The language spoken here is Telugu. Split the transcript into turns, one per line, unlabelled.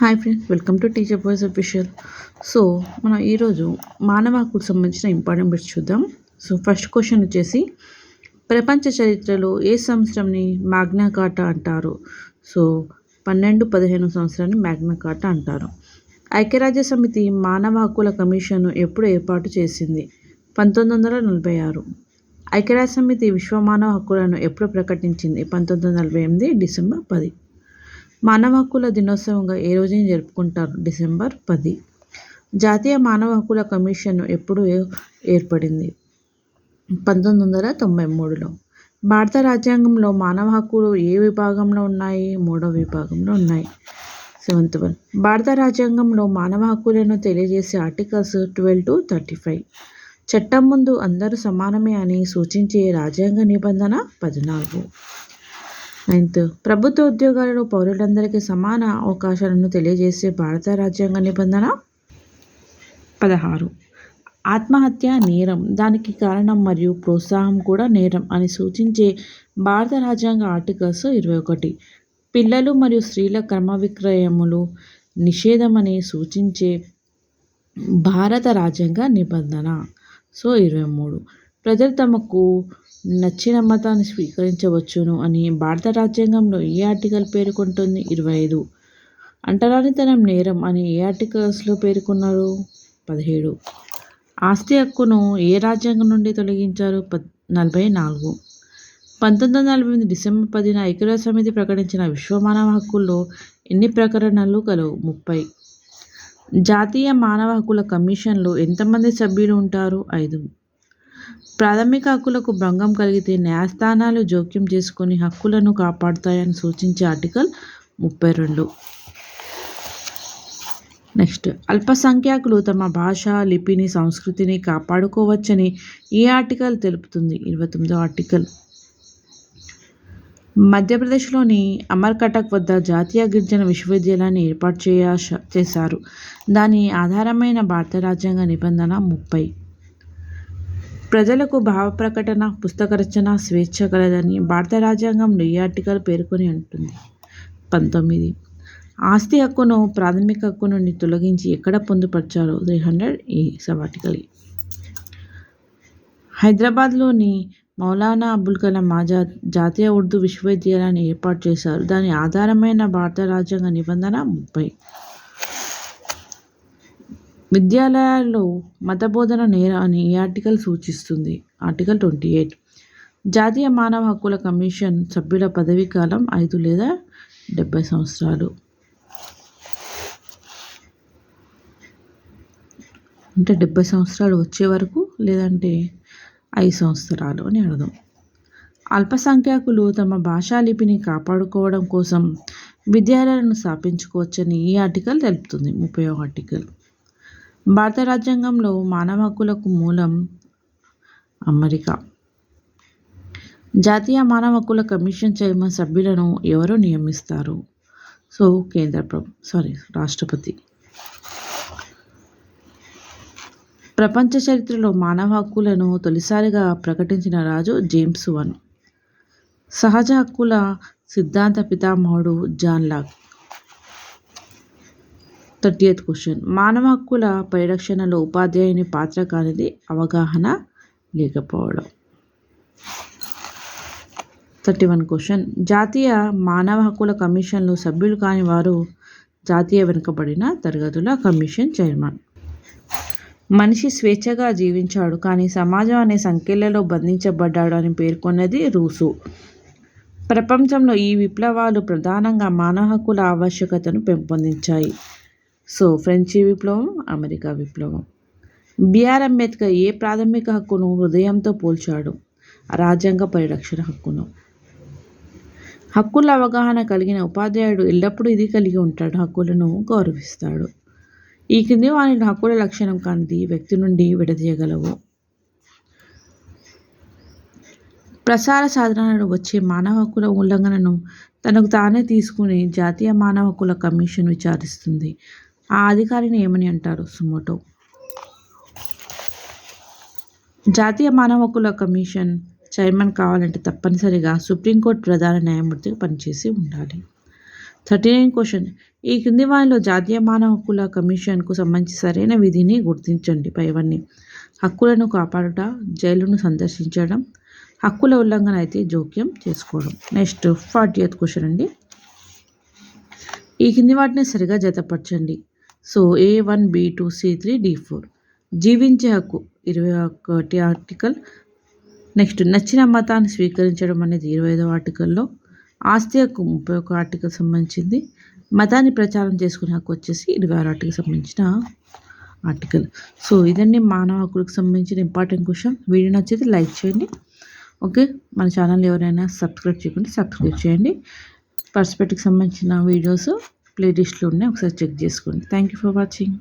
Hi friends welcome to teacher boys official so మనం ఈరోజు మానవ హక్కుకు సంబంధించిన ఇంపార్టెంట్ బిట్స్ చూద్దాం. సో ఫస్ట్ క్వశ్చన్ వచ్చేసి ప్రపంచ చరిత్రలో ఏ సంవత్సరంని మ్యాగ్నా కార్టా అంటారు? సో పన్నెండు పదిహేను సంవత్సరాన్ని మ్యాగ్నా కార్టా అంటారు. ఐక్యరాజ్య సమితి మానవ హక్కుల కమిషన్ను ఎప్పుడు ఏర్పాటు చేసింది? పంతొమ్మిది వందల నలభై ఆరు. ఐక్యరాజ్య సమితి విశ్వ మానవ హక్కులను ఎప్పుడు ప్రకటించింది? పంతొమ్మిది వందల నలభై ఎనిమిది డిసెంబర్ పది. మానవ హక్కుల దినోత్సవంగా ఏ రోజున జరుపుకుంటారు? డిసెంబర్ పది. జాతీయ మానవ హక్కుల కమిషన్ ఎప్పుడు ఏ- ఏర్పడింది? పంతొమ్మిది వందల తొంభై మూడులో. భారత రాజ్యాంగంలో మానవ హక్కులు ఏ విభాగంలో ఉన్నాయి? మూడో విభాగంలో ఉన్నాయి. Seventh one. భారత రాజ్యాంగంలో మానవ హక్కులను తెలియజేసే articles twelve to thirty five. చట్టం ముందు అందరూ సమానమే అని సూచించే రాజ్యాంగ నిబంధన పద్నాలుగు. నైన్త్. ప్రభుత్వ ఉద్యోగాలలో పౌరులందరికీ సమాన అవకాశాలను తెలియజేసే భారత రాజ్యాంగ నిబంధన? పదహారు. ఆత్మహత్య నేరం. దానికి కారణం మరియు ప్రోత్సాహం కూడా నేరం అని సూచించే భారత రాజ్యాంగ ఆర్టికల్స్ ఇరవై ఒకటి. పిల్లలు మరియు స్త్రీల క్రమ విక్రయములు నిషేధమని సూచించే భారత రాజ్యాంగ నిబంధన. సో ఇరవై మూడు. ప్రజలు తమకు నచ్చిన మతాన్ని స్వీకరించవచ్చును అని భారత రాజ్యాంగంలో ఏ ఆర్టికల్ పేర్కొంటుంది? ఇరవై ఐదు. అంటరానితనం నేరం అని ఏ ఆర్టికల్స్లో పేర్కొన్నారు? పదిహేడు. ఆస్తి హక్కును ఏ రాజ్యాంగం నుండి తొలగించారు? పద్ నలభై నాలుగు. పంతొమ్మిది వందల నలభై ఎనిమిది డిసెంబర్ పదిన ఐక్యరాజ్య సమితి ప్రకటించిన విశ్వ మానవ హక్కుల్లో ఎన్ని ప్రకటనలు కలవు? ముప్పై. జాతీయ మానవ హక్కుల కమిషన్లో ఎంతమంది సభ్యులు ఉంటారు? ఐదు. ప్రాథమిక హక్కులకు భంగం కలిగితే న్యాయస్థానాలు జోక్యం చేసుకొని హక్కులను కాపాడుతాయని సూచించే ఆర్టికల్ ముప్పై రెండు. నెక్స్ట్ అల్పసంఖ్యాకులు తమ భాష లిపిని సంస్కృతిని కాపాడుకోవచ్చని ఈ ఆర్టికల్ తెలుపుతుంది. ఇరవై తొమ్మిదో ఆర్టికల్. మధ్యప్రదేశ్లోని అమర్కటక్ వద్ద జాతీయ గిరిజన విశ్వవిద్యాలయాన్ని ఏర్పాటు చేయ చేశారు. దాని ఆధారమైన భారత రాజ్యాంగ నిబంధన ముప్పై. ప్రజలకు భావ ప్రకటన పుస్తక రచన స్వేచ్ఛ కలదని భారత రాజ్యాంగం ఈ ఆర్టికల్ పేర్కొని ఉంటుంది పంతొమ్మిది. ఆస్తి హక్కును ప్రాథమిక హక్కు నుండి తొలగించి ఎక్కడ పొందుపరిచారో త్రీ హండ్రెడ్ ఈ సబ్ హైదరాబాద్లోని మౌలానా అబుల్ కలాం ఆజాద్ జాతీయ ఉర్దూ విశ్వవిద్యాలయాన్ని ఏర్పాటు చేశారు. దాని ఆధారమైన భారత రాజ్యాంగ నిబంధన ముప్పై. విద్యాలయాల్లో మతబోధన నేర అని ఈ ఆర్టికల్ సూచిస్తుంది. Article twenty eight. జాతీయ మానవ హక్కుల కమిషన్ సభ్యుల పదవీ కాలం ఐదు లేదా డెబ్బై సంవత్సరాలు. అంటే డెబ్బై సంవత్సరాలు వచ్చే వరకు లేదంటే ఐదు సంవత్సరాలు అని అర్థం. అల్పసంఖ్యాకులు తమ భాషా లిపిని కాపాడుకోవడం కోసం విద్యాలయాలను స్థాపించుకోవచ్చని ఈ ఆర్టికల్ తెలుపుతుంది. ముప్పై ఆర్టికల్. భారత రాజ్యాంగంలో మానవ హక్కులకు మూలం అమెరికా. జాతీయ మానవ హక్కుల కమిషన్ చైర్మన్ సభ్యులను ఎవరు నియమిస్తారు? సో కేంద్ర ప్రభు సారీ రాష్ట్రపతి. ప్రపంచ చరిత్రలో మానవ హక్కులను తొలిసారిగా ప్రకటించిన రాజు జేమ్స్ వన్. సహజ హక్కుల సిద్ధాంత పితామహుడు John Locke thirty eighth question మానవ హక్కుల పరిరక్షణలో ఉపాధ్యాయుని పాత్ర కానిది అవగాహన లేకపోవడం. థర్టీ వన్ క్వశ్చన్ జాతీయ మానవ హక్కుల కమిషన్లో సభ్యులు కాని వారు జాతీయ వెనుకబడిన తరగతుల కమిషన్ చైర్మన్. మనిషి స్వేచ్ఛగా జీవించాడు కానీ సమాజం అనే సంఖ్యలలో బంధించబడ్డాడు అని పేర్కొన్నది రూసు. ప్రపంచంలో ఈ విప్లవాలు ప్రధానంగా మానవ హక్కుల ఆవశ్యకతను పెంపొందించాయి. సో ఫ్రెంచి విప్లవం అమెరికా విప్లవం. బిఆర్ అంబేద్కర్ ఏ ప్రాథమిక హక్కును హృదయంతో పోల్చాడు? రాజ్యాంగ పరిరక్షణ హక్కును. హక్కుల అవగాహన కలిగిన ఉపాధ్యాయుడు ఎల్లప్పుడూ ఇది కలిగి ఉంటాడు హక్కులను గౌరవిస్తాడు. ఈ కింది వాని హక్కుల లక్షణం కానిది వ్యక్తి నుండి విడదీయగలవు. ప్రసార సాధనాలను వచ్చే మానవ హక్కుల ఉల్లంఘనను తనకు తానే తీసుకుని జాతీయ మానవ హక్కుల కమిషన్ విచారిస్తుంది. ఆ అధికారిని ఏమని అంటారు సుమోటో? జాతీయ మానవ హక్కుల కమిషన్ చైర్మన్ కావాలంటే తప్పనిసరిగా సుప్రీంకోర్టు ప్రధాన న్యాయమూర్తిగా పనిచేసి ఉండాలి. Thirty nine question. ఈ కింది వారిలో జాతీయ మానవ హక్కుల కమిషన్కు సంబంధించి సరైన విధిని గుర్తించండి. పైవన్నీ హక్కులను కాపాడుట జైలును సందర్శించడం హక్కుల ఉల్లంఘన అయితే జోక్యం చేసుకోవడం. నెక్స్ట్ ఫార్టీ ఎయిత్ క్వశ్చన్ అండి. ఈ కింది వాటిని సరిగా జతపరచండి. So A one B two C three D four జీవించే హక్కు. ఇరవై ఒకటి ఆర్టికల్. నెక్స్ట్ నచ్చిన మతాన్ని స్వీకరించడం అనేది ఇరవై ఐదవ ఆర్టికల్లో. ఆస్తి హక్కు ముప్పై ఒక ఆర్టికల్ సంబంధించింది. మతాన్ని ప్రచారం చేసుకునే హక్కు వచ్చేసి ఇరవై ఆరు ఆర్టికల్ సంబంధించిన ఆర్టికల్. సో ఇదండి మానవ హక్కులకు సంబంధించిన ఇంపార్టెంట్ క్వశ్చన్. వీడియో నచ్చితే లైక్ చేయండి. ఓకే? మన ఛానల్ ఎవరైనా సబ్స్క్రైబ్ చేయకుండా సబ్స్క్రైబ్ చేయండి. పర్స్పెక్ట్కి సంబంధించిన వీడియోస్ ప్లేలిస్ట్లో ఉన్నాయి. ఒకసారి చెక్ చేసుకోండి. Thank you for watching